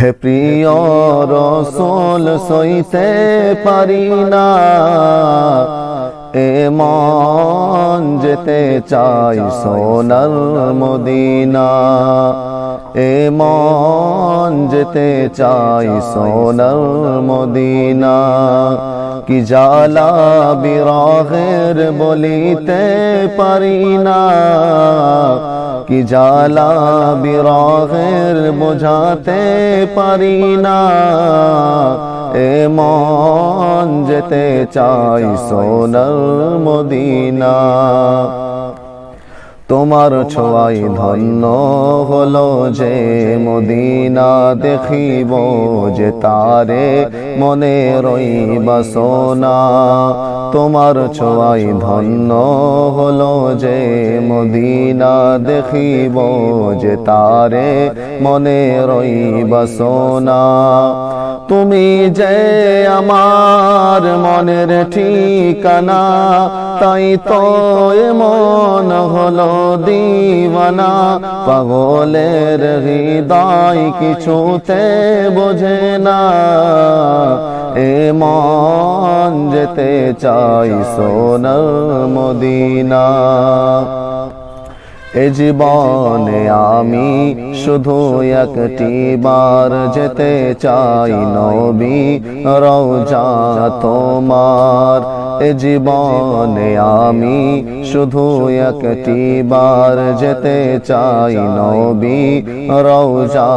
হে প্রিয় রসল সইতে পারি না। চাই সোনার মদিনা। এ মন যেতে চাই সোনার মদিনা। কি জালা বিরাগের বলিতে পারি না। কি জালা বিরাগের বোঝাতে পারি না। এ মন যেতে চাই সোনার মদিনা। তোমার ছোঁয়াই ধন্য হলো যে মদিনা, দেখিব যে তারে মনে রইব সোনা। তোমার ছোঁয়াই ধন্য হলো যে মদিনা, দেখিব যে তারে মনে রইব সোনা। তুমি যে আমার মনের ঠিকানা, তাই তো মন হলো দিওয়ানা। পাগলের হৃদয় কিছুতে বোঝে না। এ মন যেতে চাই সোনার মদিনা। এ জীবনে আমি শুধু একটি বার যেতে চাই নবী, রওজা তোমার। এ জীবনে আমি শুধু একটি বার যেতে চাই নবী, রওজা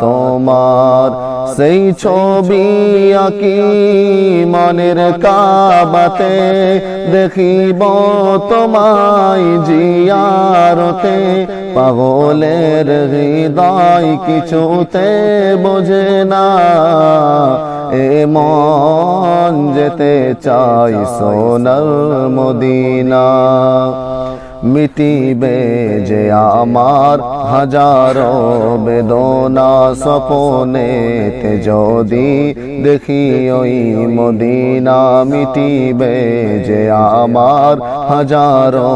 তোমার। সেই ছবি আকি মনের কাবাতে দেখিব তোমায় জিয়ারতে পাগলের হৃদয় কিছুতে বোঝে না। এ মন যেতে চাই সোনার মদিনা। মিটিবে যে আমার হাজারো বেদনা স্বপনেতে যদি দেখি ওই মদিনা মিটিবে যে আমার হাজারো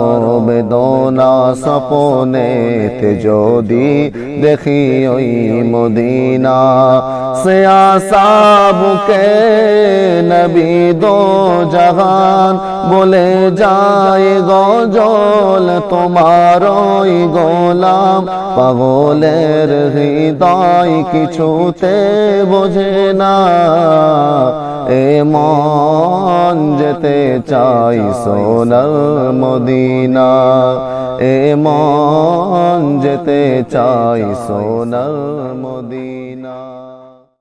বেদনা স্বপনেতে যদি দেখি ওই মদিনা সে আসাবুকে নবী দো জাহান বলে যায় গজল তোমার ওই গোলাম, পাগলের হৃদয় কিছুতে বোঝে না। এ মন যেতে চাই সোনার মদিনা, এ মন যেতে চাই সোনার মদিনা।